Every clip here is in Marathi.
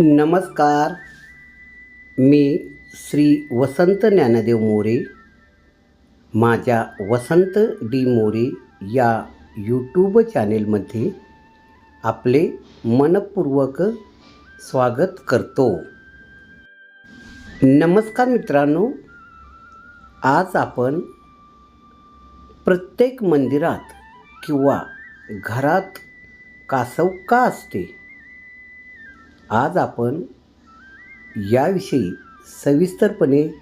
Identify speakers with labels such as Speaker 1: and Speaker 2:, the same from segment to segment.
Speaker 1: नमस्कार. मी श्री वसंत ज्ञानदेव मोरे. माझ्या वसंत डी मोरे या यूट्यूब चॅनेलमध्ये आपले मनपूर्वक स्वागत करतो. नमस्कार मित्रांनो. आज आपण प्रत्येक मंदिरात किंवा घरात कासव का असते. आज आपण याविषयी सविस्तरपणे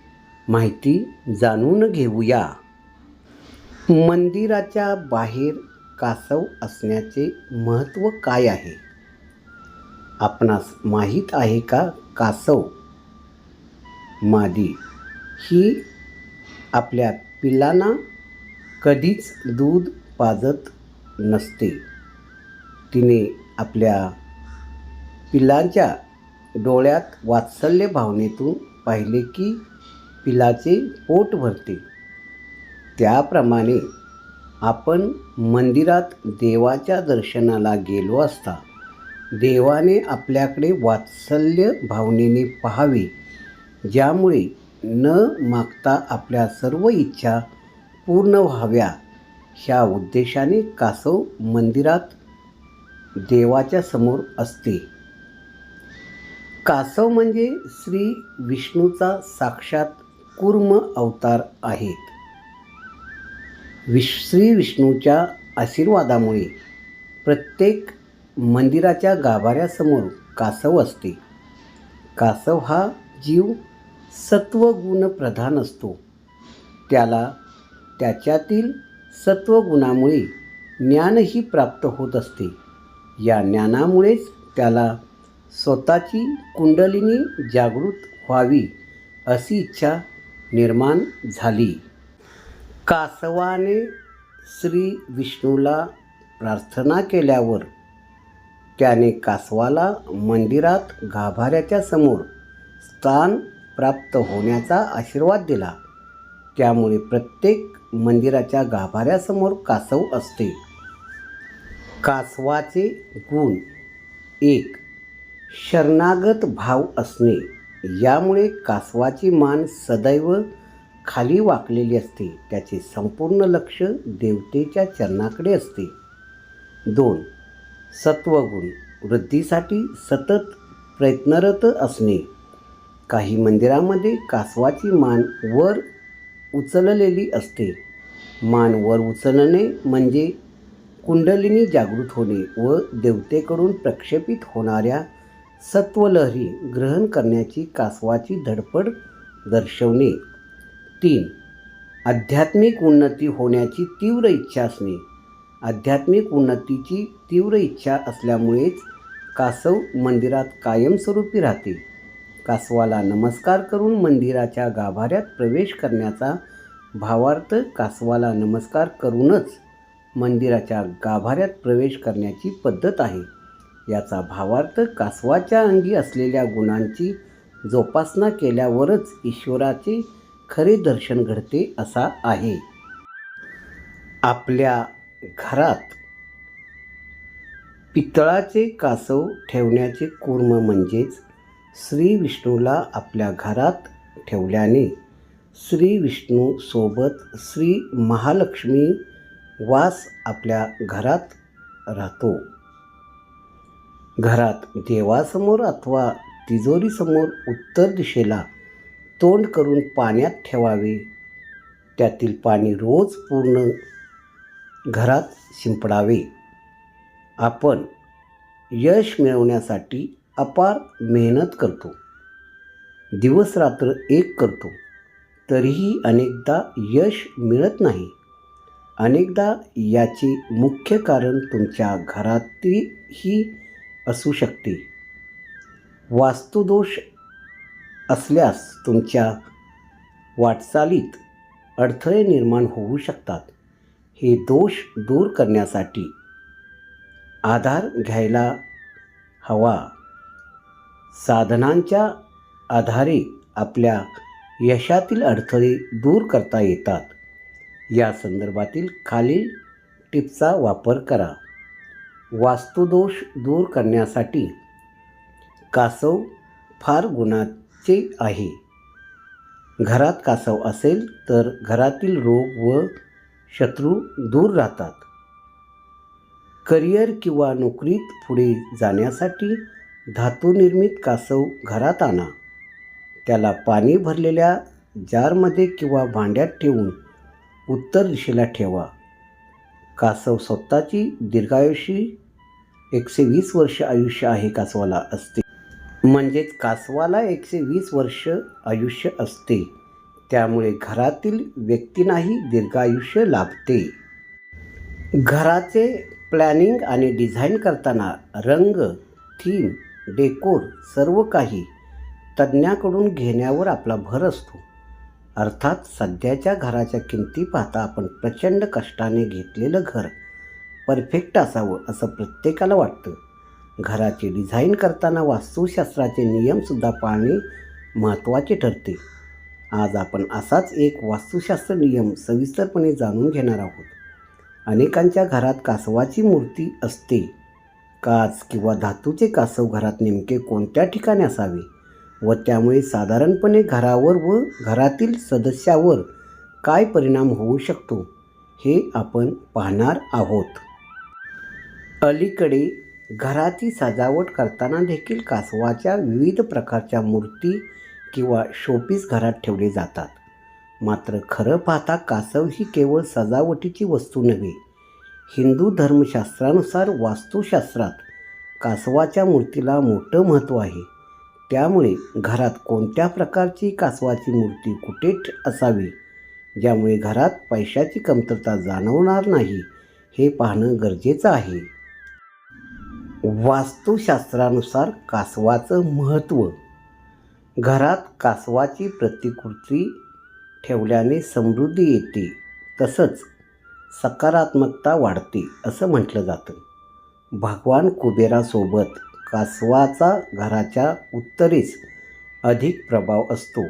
Speaker 1: माहिती जाणून घेऊया. मंदिराच्या बाहेर कासव असण्याचे महत्त्व काय आहे? आपणास माहीत आहे का कासव? मादी ही आपल्या पिलांना कधीच दूध पाजत नसते. तिने आपल्या पिलांच्या डोळ्यात वात्सल्य भावनेतून पाहिले की पिलाचे पोट भरते. त्याप्रमाणे आपण मंदिरात देवाच्या दर्शनाला गेलो असता देवाने आपल्याकडे वात्सल्य भावनेने पाहावे ज्यामुळे न मागता आपल्या सर्व इच्छा पूर्ण व्हाव्या. ह्या उद्देशाने कासव मंदिरात देवाच्या समोर असते. कासव म्हणजे श्री विष्णूचा साक्षात कूर्म अवतार आहेत. विश श्री विष्णूच्या आशीर्वादामुळे प्रत्येक मंदिराच्या गाभाऱ्यासमोर कासव असते. कासव हा जीव सत्वगुण प्रधान असतो. त्याला त्याच्यातील सत्वगुणामुळे ज्ञानही प्राप्त होत असते. या ज्ञानामुळेच त्याला स्वतःची कुंडलिनी जागृत व्हावी अशी इच्छा निर्माण झाली. कासवाने श्री विष्णूला प्रार्थना केल्यावर त्याने कासवाला मंदिरात गाभाऱ्याच्या समोर स्थान प्राप्त होण्याचा आशीर्वाद दिला. त्यामुळे प्रत्येक मंदिराच्या गाभाऱ्यासमोर कासव असते. कासवाचे गुण एक शरणागत भाव असणे यामुळे कासवाची मान सदैव खाली वाकलेली असते. त्याचे संपूर्ण लक्ष देवतेच्या चरणाकडे असते. दोन सत्वगुण. वृद्धीसाठी सतत प्रयत्नरत असणे. काही मंदिरामध्ये कासवाची मान वर उचललेली असते. मान वर उचलणे म्हणजे कुंडलिनी जागृत होणे व देवतेकडून प्रक्षेपित होणाऱ्या सत्वलहरी ग्रहण करण्याची कासवाची धडपड दर्शवणे. तीन आध्यात्मिक उन्नती होण्याची तीव्र इच्छा असणे. आध्यात्मिक उन्नतीची तीव्र इच्छा असल्यामुळेच कासव मंदिरात कायमस्वरूपी राहते. कासवाला नमस्कार करून मंदिराच्या गाभाऱ्यात प्रवेश करण्याचा भावार्थ कासवाला नमस्कार करूनच मंदिराच्या गाभाऱ्यात प्रवेश करण्याची पद्धत आहे. याचा भावार्थ कासवाच्या अंगी असलेल्या गुणांची जोपासना केल्यावरच ईश्वराचे खरे दर्शन घडते असा आहे. आपल्या घरात पितळाचे कासव ठेवण्याचे कूर्म म्हणजेच श्री विष्णूला आपल्या घरात ठेवल्याने श्री विष्णू सोबत श्री महालक्ष्मी वास आपल्या घरात राहतो. घरात देवासमोर अथवा तिजोरीसमोर उत्तर दिशेला तोंड करून पाण्यात ठेवावे. त्यातील पाणी रोज पूर्ण घरात शिंपडावे. आपण यश मिळवण्यासाठी अपार मेहनत करतो. दिवसरात्र एक करतो. तरीही अनेकदा यश मिळत नाही. अनेकदा याचे मुख्य कारण तुमच्या घरातील ही असू शकते. वास्तुदोष असल्यास तुमच्या वाटचालीत अडथळे निर्माण होऊ शकतात. हे दोष दूर करण्यासाठी आधार घ्यायला हवा. साधनांच्या आधारे आपल्या यशातील अडथळे दूर करता येतात. या संदर्भातील खालील टिपचा वापर करा. वास्तुदोष दूर करण्यासाठी कासव फार गुणाचे आहे. घरात कासव असेल तर घरातील रोग व शत्रू दूर राहतात. करिअर किंवा नोकरीत पुढे जाण्यासाठी धातुनिर्मित कासव घरात आणा. त्याला पाणी भरलेल्या जारमध्ये किंवा भांड्यात ठेवून उत्तर दिशेला ठेवा. कासव स्वतःची दीर्घायुषी एकशे वीस वर्ष आयुष्य आहे कासवाला असते. म्हणजेच कासवाला एकशे वीस वर्ष आयुष्य असते. त्यामुळे घरातील व्यक्तींनाही दीर्घायुष्य लाभते. घराचे प्लॅनिंग आणि डिझाईन करताना रंग थीम डेकोर सर्व काही तज्ज्ञाकडून घेण्यावर आपला भर असतो. अर्थात सध्याच्या घराच्या किमती पाहता आपण प्रचंड कष्टाने घेतलेलं घर परफेक्ट असावं असं प्रत्येकाला वाटतं. घराची डिझाईन करताना वास्तुशास्त्राचे नियमसुद्धा पाळणे महत्त्वाचे ठरते. आज आपण असाच एक वास्तुशास्त्र नियम सविस्तरपणे जाणून घेणार आहोत. अनेकांच्या घरात कासवाची मूर्ती असते. काच किंवा धातूचे कासव घरात नेमके कोणत्या ठिकाणी असावे? व त्यामुळे साधारणपणे घरावर व घरातील सदस्यावर काय परिणाम होऊ शकतो हे आपण पाहणार आहोत. अलीकडे घराची सजावट करताना देखील कासवाच्या विविध प्रकारच्या मूर्ती किंवा शोपीस घरात ठेवले जातात. मात्र खरं पाहता कासव ही केवळ सजावटीची वस्तू नव्हे हिंदू धर्मशास्त्रानुसार वास्तुशास्त्रात कासवाच्या मूर्तीला मोठं महत्त्व आहे. त्यामुळे घरात कोणत्या प्रकारची कासवाची मूर्ती कुठे असावी? ज्यामुळे घरात पैशाची कमतरता जाणवणार नाही हे पाहणं गरजेचं आहे. वास्तुशास्त्रानुसार कासवाचं महत्त्व. घरात कासवाची प्रतिकृती ठेवल्याने समृद्धी येते तसंच सकारात्मकता वाढते असं म्हटलं जातं. भगवान कुबेरासोबत कासवाचा घराच्या उत्तरेस अधिक प्रभाव असतो.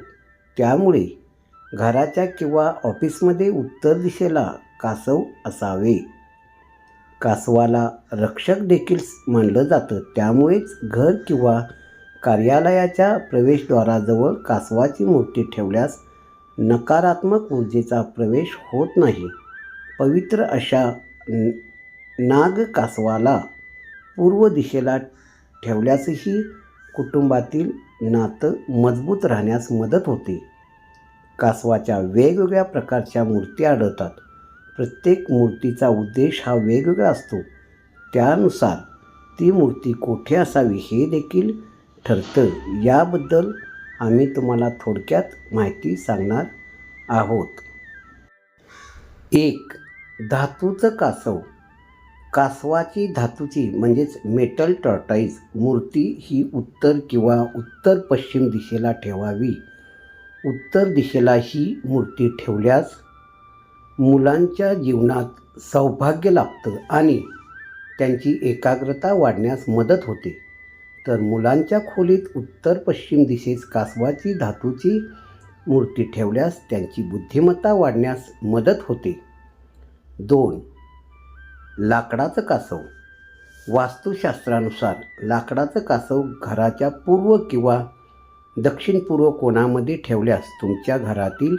Speaker 1: त्यामुळे घराच्या किंवा ऑफिसमध्ये उत्तर दिशेला कासव असावे. कासवाला रक्षक देखील मानलं जातं. त्यामुळेच घर किंवा कार्यालयाच्या प्रवेशद्वाराजवळ कासवाची मूर्ती ठेवल्यास नकारात्मक ऊर्जेचा प्रवेश होत नाही. पवित्र अशा नाग कासवाला पूर्व दिशेला ठेवल्यासही कुटुंबातील नातं मजबूत राहण्यास मदत होते. कासवाच्या वेगवेगळ्या प्रकारच्या मूर्ती आढळतात. प्रत्येक मूर्तीचा उद्देश हा वेगवेगळा असतो. त्यानुसार ती मूर्ती कोठे असावी हे देखील ठरतं. याबद्दल आम्ही तुम्हाला थोडक्यात माहिती सांगणार आहोत. एक धातूचं कासव. कासवाची धातूची म्हणजेच मेटल टॉर्टाईज मूर्ती ही उत्तर किंवा उत्तर पश्चिम दिशेला ठेवावी. उत्तर दिशेला ही मूर्ती ठेवल्यास मुलांच्या जीवनात सौभाग्य लाभतं आणि त्यांची एकाग्रता वाढण्यास मदत होते. तर मुलांच्या खोलीत उत्तर पश्चिम दिशेस कासवाची धातूची मूर्ती ठेवल्यास त्यांची बुद्धिमत्ता वाढण्यास मदत होते. दोन लाकडाचं कासव. वास्तुशास्त्रानुसार लाकडाचं कासव घराच्या पूर्व किंवा दक्षिण पूर्व कोणामध्ये ठेवल्यास तुमच्या घरातील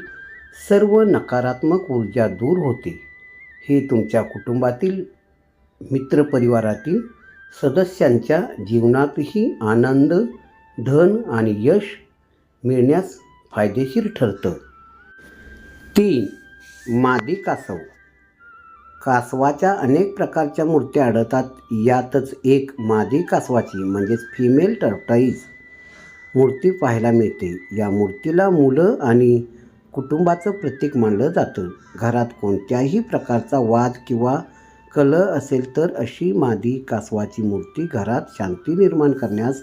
Speaker 1: सर्व नकारात्मक ऊर्जा दूर होते. हे तुमच्या कुटुंबातील मित्रपरिवारातील सदस्यांच्या जीवनातही आनंद धन आणि यश मिळण्यास फायदेशीर ठरतं. तीन मादी कासव. कासवाच्या अनेक प्रकारच्या मूर्त्या आढळतात. यातच एक मादी कासवाची म्हणजेच फिमेल टर्टाईज मूर्ती पाहायला मिळते. या मूर्तीला मुलं आणि कुटुंबाचं प्रतीक मानलं जातं. घरात कोणत्याही प्रकारचा वाद किंवा कलह असेल तर अशी मादी कासवाची मूर्ती घरात शांती निर्माण करण्यास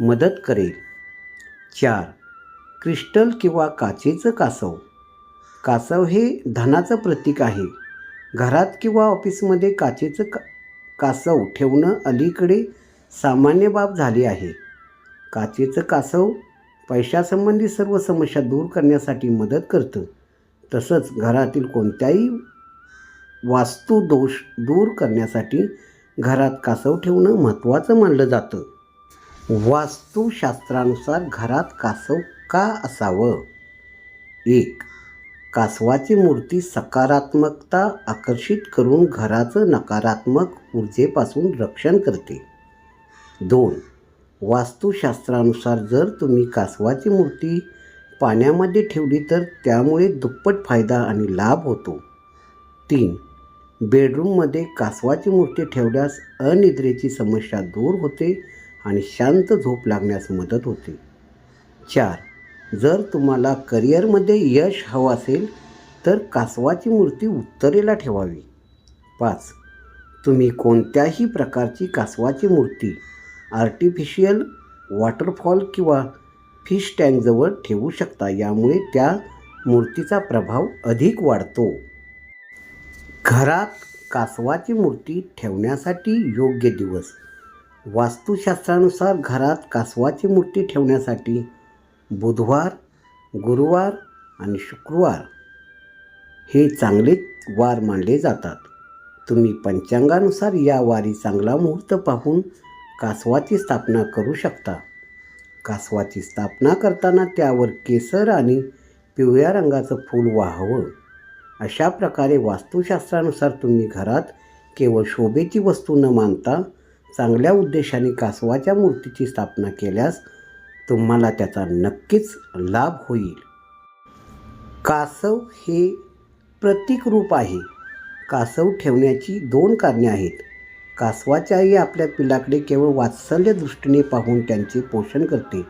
Speaker 1: मदत करेल. चार क्रिस्टल किंवा काचेचं कासव. कासव हे धनाचं प्रतीक आहे. घरात किंवा ऑफिसमध्ये काचेचं का कासव ठेवणं अलीकडे सामान्य बाब झाली आहे. काचेचं कासव पैशासंबंधी सर्व समस्या दूर करण्यासाठी मदत करतं. तसंच घरातील कोणत्याही वास्तुदोष दूर करण्यासाठी घरात कासव ठेवणं महत्त्वाचं मानलं जातं. वास्तुशास्त्रानुसार घरात कासव का असावं? एक कासवाची मूर्ती सकारात्मकता आकर्षित करून घराचं नकारात्मक ऊर्जेपासून रक्षण करते. दोन वास्तुशास्त्रानुसार जर तुम्ही कासवाची मूर्ती पाण्यामध्ये ठेवली तर त्यामुळे दुप्पट फायदा आणि लाभ होतो. तीन बेडरूममध्ये कासवाची मूर्ती ठेवल्यास अनिद्रेची समस्या दूर होते आणि शांत झोप लागण्यास मदत होते. चार जर तुम्हाला करिअरमध्ये यश हवं असेल तर कासवाची मूर्ती उत्तरेला ठेवावी. पाच. तुम्ही कोणत्याही प्रकारची कासवाची मूर्ती आर्टिफिशियल वॉटरफॉल किंवा फिश टँकजवळ ठेवू शकता यामुळे त्या मूर्तीचा प्रभाव अधिक वाढतो. घरात कासवाची मूर्ती ठेवण्यासाठी योग्य दिवस. वास्तुशास्त्रानुसार घरात कासवाची मूर्ती ठेवण्यासाठी बुधवार गुरुवार आणि शुक्रवार हे चांगले वार मानले जातात. तुम्ही पंचांगानुसार या वारी चांगला मुहूर्त पाहून कासवाची स्थापना करू शकता. कासवाची स्थापना करताना त्यावर केसर आणि पिवळ्या रंगाचं फूल वाहावं. अशा प्रकारे वास्तुशास्त्रानुसार तुम्ही घरात केवळ शोभेची वस्तू न मानता चांगल्या उद्देशाने कासवाच्या मूर्तीची स्थापना केल्यास तुम्हाला त्याचा नक्कीच लाभ होईल. कासव हे प्रतीक रूप आहे. कासव ठेवण्याची दोन कारणे आहेत. कासवाची आई आपल्या पिलाकडे केवळ वात्सल्य दृष्टीने पाहून त्यांचे पोषण करते.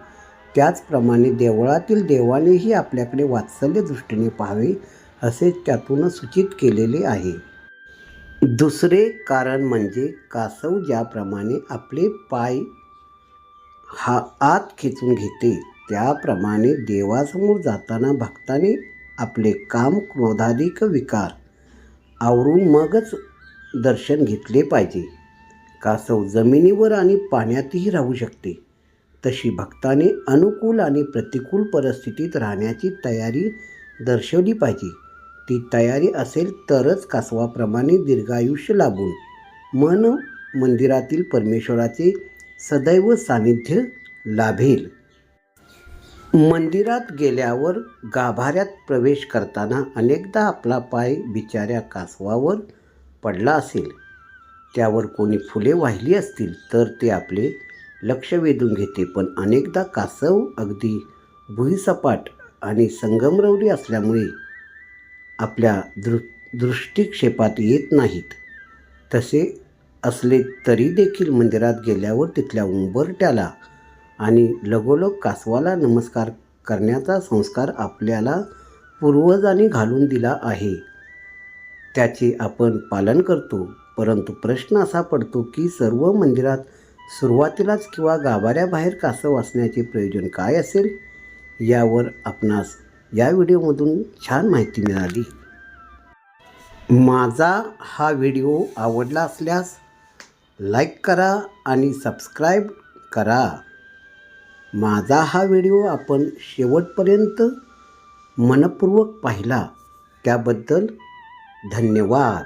Speaker 1: त्याचप्रमाणे देवळातील देवानेही आपल्याकडे वात्सल्य दृष्टीने पाहावे असे त्यातून सूचित केलेले आहे. दुसरे कारण म्हणजे कासव ज्याप्रमाणे आपले पाय हा आत खेचून घेते. त्याप्रमाणे देवासमोर जाताना भक्ताने आपले काम क्रोधाधिक विकार आवरून मगच दर्शन घेतले पाहिजे. कासव जमिनीवर आणि पाण्यातही राहू शकते. तशी भक्ताने अनुकूल आणि प्रतिकूल परिस्थितीत राहण्याची तयारी दर्शवली पाहिजे. ती तयारी असेल तरच कासवाप्रमाणे दीर्घायुष्य लाभून मन मंदिरातील परमेश्वराचे सदैव सानिध्य लाभेल. मंदिरात गेल्यावर गाभाऱ्यात प्रवेश करताना अनेकदा आपला पाय बिचाऱ्या कासवावर पडला असेल. त्यावर कोणी फुले वाहिली असतील तर ते आपले लक्ष वेधून घेते पण अनेकदा कासव अगदी भुईसपाट आणि संगमरवरी असल्यामुळे आपल्या दृ दृष्टिक्षेपात येत नाहीत. तसे असले तरी देखील मंदिरात गेल्यावर तिथल्या उंबरट्याला आणि लगोलग कासवाला नमस्कार करण्याचा संस्कार आपल्याला पूर्वजांनी घालून दिला आहे. त्याचे आपण पालन करतो परंतु प्रश्न असा पडतो की सर्व मंदिरात सुरुवातीलाच किंवा गाभाऱ्याबाहेर कासव असण्याचे प्रयोजन काय असेल? यावर आपणास या व्हिडिओमधून छान माहिती मिळाली. माझा हा व्हिडिओ आवडला असल्यास लाईक करा आणि सबस्क्राईब करा. माझा हा व्हिडिओ आपण शेवटपर्यंत मनपूर्वक पाहिला. त्याबद्दल धन्यवाद.